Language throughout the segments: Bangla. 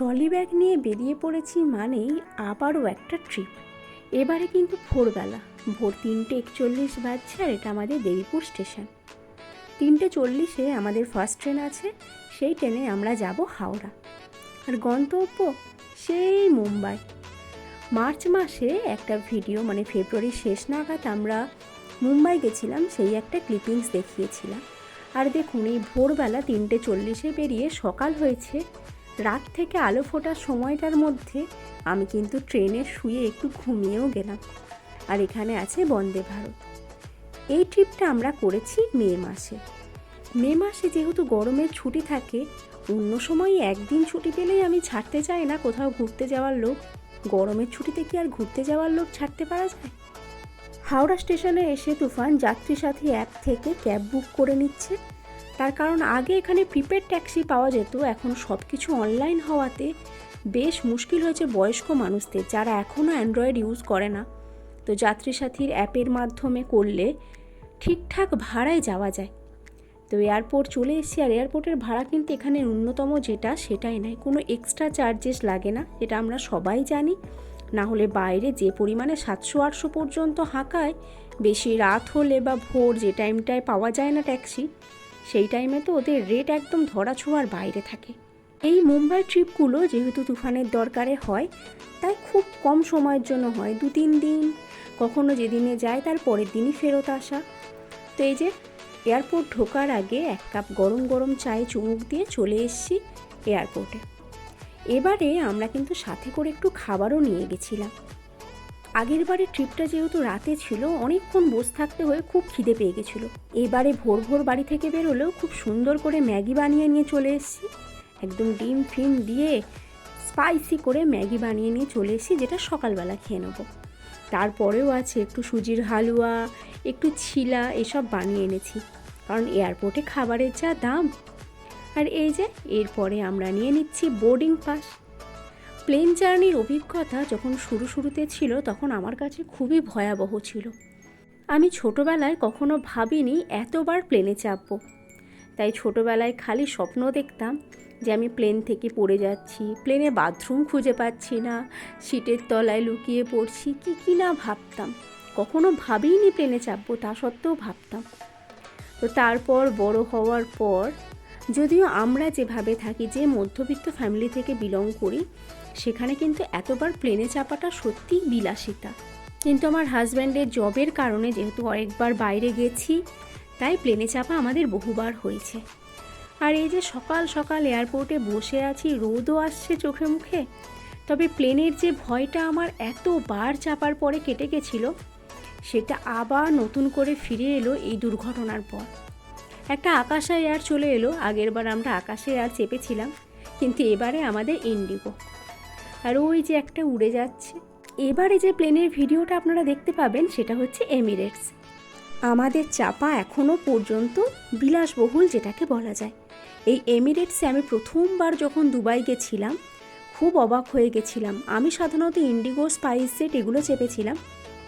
ট্রলি ব্যাগ নিয়ে বেরিয়ে পড়েছি মানেই আবারও একটা ট্রিপ। এবারে কিন্তু ভোরবেলা। ভোর তিনটে একচল্লিশ বাজছে আর এটা আমাদের দেবীপুর স্টেশন। তিনটে চল্লিশে আমাদের ফার্স্ট ট্রেন আছে, সেই ট্রেনে আমরা যাব হাওড়া। আর গন্তব্য সেই মুম্বাই। মার্চ মাসে একটা ভিডিও মানে ফেব্রুয়ারির শেষ নাগাদ আমরা মুম্বাই গেছিলাম, সেই একটা ক্লিপিংস দেখিয়েছিলাম। আর দেখুন, এই ভোরবেলা তিনটে চল্লিশে বেরিয়ে সকাল হয়েছে রাত থেকে আলো ফোটার সময়টার মধ্যে আমি কিন্তু ট্রেনে শুয়ে একটু ঘুমিয়েও গেলাম। আর এখানে আছে বন্দে ভারত। এই ট্রিপটা আমরা করেছি মে মাসে। মে মাসে যেহেতু গরমের ছুটি থাকে, অন্য সময় একদিন ছুটি পেলেই আমি ছাড়তে চাই না। কোথাও ঘুরতে যাওয়ার লোক, গরমের ছুটিতে কি আর ঘুরতে যাওয়ার লোক ছাড়তে পারা যায়? হাওড়া স্টেশনে এসে তুফান যাত্রী সাথী অ্যাপ থেকে ক্যাব বুক করে নিচ্ছে। তার কারণ আগে এখানে প্রিপেড ট্যাক্সি পাওয়া যেত, এখন সব কিছু অনলাইন হওয়াতে বেশ মুশকিল হয়েছে বয়স্ক মানুষদের যারা এখনও অ্যান্ড্রয়েড ইউজ করে না। তো যাত্রী সাথীর অ্যাপের মাধ্যমে করলে ঠিকঠাক ভাড়ায় যাওয়া যায়। তো এয়ারপোর্ট চলে এসেছি, আর এয়ারপোর্টের ভাড়া কিন্তু এখানে ন্যূনতম যেটা সেটাই নয়, কোনো এক্সট্রা চার্জেস লাগে না এটা আমরা সবাই জানি। না হলে বাইরে যে পরিমাণে সাতশো আটশো পর্যন্ত হাঁকায়, বেশি রাত হলে বা ভোর যে টাইমটায় পাওয়া যায় না ট্যাক্সি সেই টাইমে তো ওদের রেট একদম ধরা ছোঁয়ার বাইরে থাকে। এই মুম্বাই ট্রিপগুলো যেহেতু তুফানের দরকারে হয়, তাই খুব কম সময়ের জন্য হয় দু তিন দিন। কখনো যেদিনে যায় তার পরের দিনই ফেরত আসা। তো এই যে এয়ারপোর্ট ঢোকার আগে এক কাপ গরম গরম চায়ে চুমুক দিয়ে চলে এসেছি এয়ারপোর্টে এবারে আমরা কিন্তু সাথে করে একটু খাবারও নিয়ে গেছিলাম। আগের বারে ট্রিপটা যেহেতু রাতে ছিল, অনেকক্ষণ বসে থাকতে হয়ে খুব খিদে পেয়ে গেছিল। এবারে ভোর ভোর বাড়ি থেকে বেরোলেও খুব সুন্দর করে ম্যাগি বানিয়ে নিয়ে চলে এসেছি। একদম ডিম ফিম দিয়ে স্পাইসি করে ম্যাগি বানিয়ে নিয়ে চলে এসেছি, যেটা সকালবেলা খেয়ে নেব। তারপরেও আছে একটু সুজির হালুয়া, একটু ছিলা, এসব বানিয়ে এনেছি। কারণ এয়ারপোর্টে খাবারের যা দাম। আর এই যে, এরপরে আমরা নিয়ে নিচ্ছি বোর্ডিং পাস প্লেন জার্নির অভিজ্ঞতা যখন শুরু শুরুতে ছিল, তখন আমার কাছে খুবই ভয়াবহ ছিল। আমি ছোটোবেলায় কখনো ভাবিনি এতবার প্লেনে চাপবো। তাই ছোটোবেলায় খালি স্বপ্ন দেখতাম যে আমি প্লেন থেকে পড়ে যাচ্ছি, প্লেনে বাথরুম খুঁজে পাচ্ছি না, সিটের তলায় লুকিয়ে পড়ছি, কি কি না ভাবতাম। কখনো ভাবিনি প্লেনে চাপবো, তা সত্ত্বেও ভাবতাম। তো তারপর বড় হওয়ার পর যদিও আমরা যেভাবে থাকি, যে মধ্যবিত্ত ফ্যামিলি থেকে বিলং করি, সেখানে কিন্তু এতবার প্লেনে চাপাটা সত্যিই বিলাসিতা। কিন্তু আমার হাজব্যান্ডের জবের কারণে যেহেতু অনেকবার বাইরে গেছি, তাই প্লেনে চাপা আমাদের বহুবার হয়েছে। আর এই যে সকাল সকাল এয়ারপোর্টে বসে আছি, রোদও আসছে চোখে মুখে, তবে প্লেনের যে ভয়টা আমার এতবার চাপার পরে কেটে গেছিল, সেটা আবার নতুন করে ফিরে এলো এই দুর্ঘটনার পর। একটা আকাশে এয়ার চলে এলো। আগেরবার আমরা আকাশে এয়ার চেপেছিলাম, কিন্তু এবারে আমাদের ইন্ডিগো। আর ওই যে একটা উড়ে যাচ্ছে। এবারে যে প্লেনের ভিডিওটা আপনারা দেখতে পাবেন, সেটা হচ্ছে এমিরেটস। আমাদের চাপা এখনও পর্যন্ত বিলাসবহুল, যেটাকে বলা যায়। এই এমিরেটসে আমি প্রথমবার যখন দুবাই গেছিলাম, খুব অবাক হয়ে গেছিলাম। আমি সাধারণত ইন্ডিগো স্পাইস জেট এগুলো চেপেছিলাম।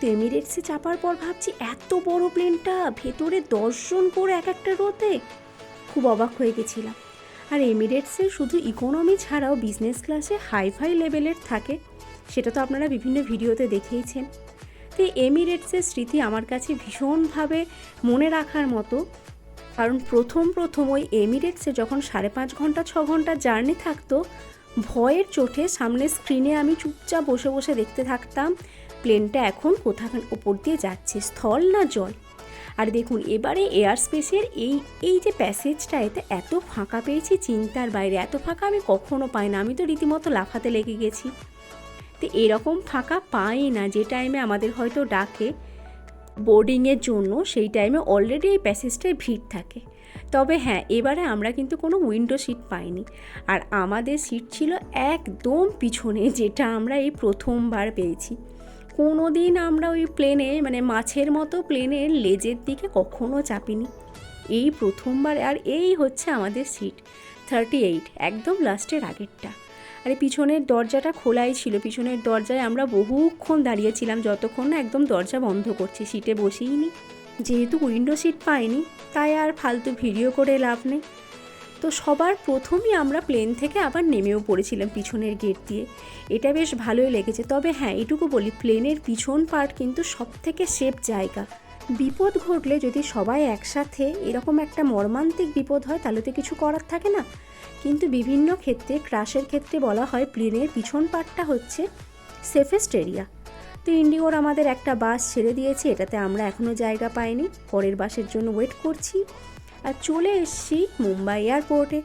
তো এমিরেটসে চাপার পর ভাবছি এত বড় প্লেনটা ভেতরে দশজন করে এক একটা রোতে। খুব অবাক হয়ে গেছিলাম। আর এমিরেটসে শুধু ইকোনমি ছাড়াও বিজনেস ক্লাসে হাইফাই লেভেলের থাকে। সেটা তো আপনারা বিভিন্ন ভিডিওতে দেখেইছেন তো এমিরেটসের স্মৃতি আমার কাছে ভীষণভাবে মনে রাখার মতো। কারণ প্রথম প্রথম ওই এমিরেটসে যখন সাড়ে পাঁচ ঘণ্টা, ছ ঘণ্টা জার্নি থাকতো, ভয়ের চোটে সামনে স্ক্রিনে আমি চুপচাপ বসে বসে দেখতে থাকতাম। প্লেনটা এখন কোথা ওপর দিয়ে যাচ্ছে, স্থল না জল? আর দেখুন, এবারে এয়ার স্পেসের এই এই যে প্যাসেজটা, এতে এত ফাঁকা পেয়েছি চিন্তার বাইরে, এত ফাঁকা আমি কখনো পাই না, আমি তো রীতিমতো লাফাতে লেগে গেছি। তো এরকম ফাঁকা পাই না, যে টাইমে আমাদের হয়তো ডাকে বোর্ডিংয়ের জন্য, সেই টাইমে অলরেডি এই প্যাসেজটায় ভিড় থাকে। তবে হ্যাঁ এবারে আমরা কিন্তু কোনো উইন্ডো সিট পাইনি। আর আমাদের সিট ছিল একদম পিছনে, যেটা আমরা এই প্রথমবার পেয়েছি। কোনো দিন আমরা ওই প্লেনে মানে মাছের মতো প্লেনের লেজের দিকে কখনো চাপিনি। এই প্রথমবার আর এই হচ্ছে আমাদের সিট থার্টি এইট একদম লাস্টের আগেরটা। আর পিছনের দরজাটা খোলাই ছিল। পিছনের দরজায় আমরা বহুক্ষণ দাঁড়িয়েছিলাম যতক্ষণ না একদম দরজা বন্ধ করছি। সিটে বসেই নি। যেহেতু উইন্ডো সিট পাইনি, তাই আর ফালতু ভিডিও করে লাভ নেই। তো সবার প্রথমই আমরা প্লেন থেকে আবার নেমেও পড়েছিলাম পিছনের গেট দিয়ে। এটা বেশ ভালোই লেগেছে। তবে হ্যাঁ এটুকু বলি প্লেনের পিছন পার্ট কিন্তু সব থেকে সেফ জায়গা। বিপদ ঘটলে যদি সবাই একসাথে এরকম একটা মর্মান্তিক বিপদ হয়, তাহলে তো কিছু করার থাকে না। কিন্তু বিভিন্ন ক্ষেত্রে ক্রাশের ক্ষেত্রে বলা হয় প্লেনের পিছন পার্টটা হচ্ছে সেফেস্ট এরিয়া তো ইন্ডিগোর আমাদের একটা বাস ছেড়ে দিয়েছে, এটাতে আমরা এখনও জায়গা পাইনি। পরের বাসের জন্য ওয়েট করছি। আর চলে এসেছি মুম্বাই এয়ারপোর্টে।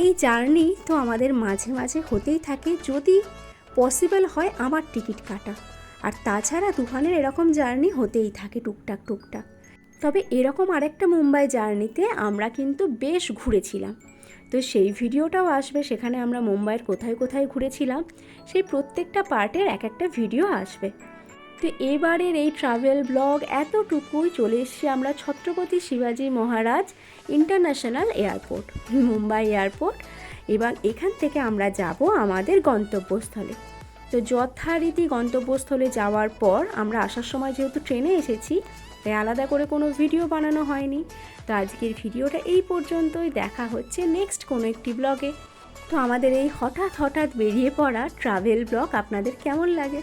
এই জার্নি তো আমাদের মাঝে মাঝে হতেই থাকে যদি পসিবল হয় আমার টিকিট কাটা। আর তাছাড়া তুফানের এরকম জার্নি হতেই থাকে টুকটাক টুকটাক। তবে এরকম আরেকটা মুম্বাই জার্নিতে আমরা কিন্তু বেশ ঘুরেছিলাম। তো সেই ভিডিওটাও আসবে, সেখানে আমরা মুম্বাইয়ের কোথায় কোথায় ঘুরেছিলাম, সেই প্রত্যেকটা পার্টের এক একটা ভিডিও আসবে। তো এবারের এই ট্রাভেল ব্লগ এতটুকুই। চলে এসেছি আমরা ছত্রপতি শিবাজি Maharaj international airport Mumbai airport এবং এখান থেকে আমরা যাব আমাদের গন্তব্যস্থলে। তো যথারীতি গন্তব্যস্থলে যাওয়ার পর আমরা আসার সময় যেহেতু ট্রেনে এসেছি, তাই আলাদা করে কোনো ভিডিও বানানো হয়নি। তো আজকের ভিডিওটা এই পর্যন্তই। দেখা হচ্ছে নেক্সট কোনো একটি ব্লগে তো আমাদের এই হঠাৎ হঠাৎ বেরিয়ে পড়া ট্রাভেল ব্লগ আপনাদের কেমন লাগে?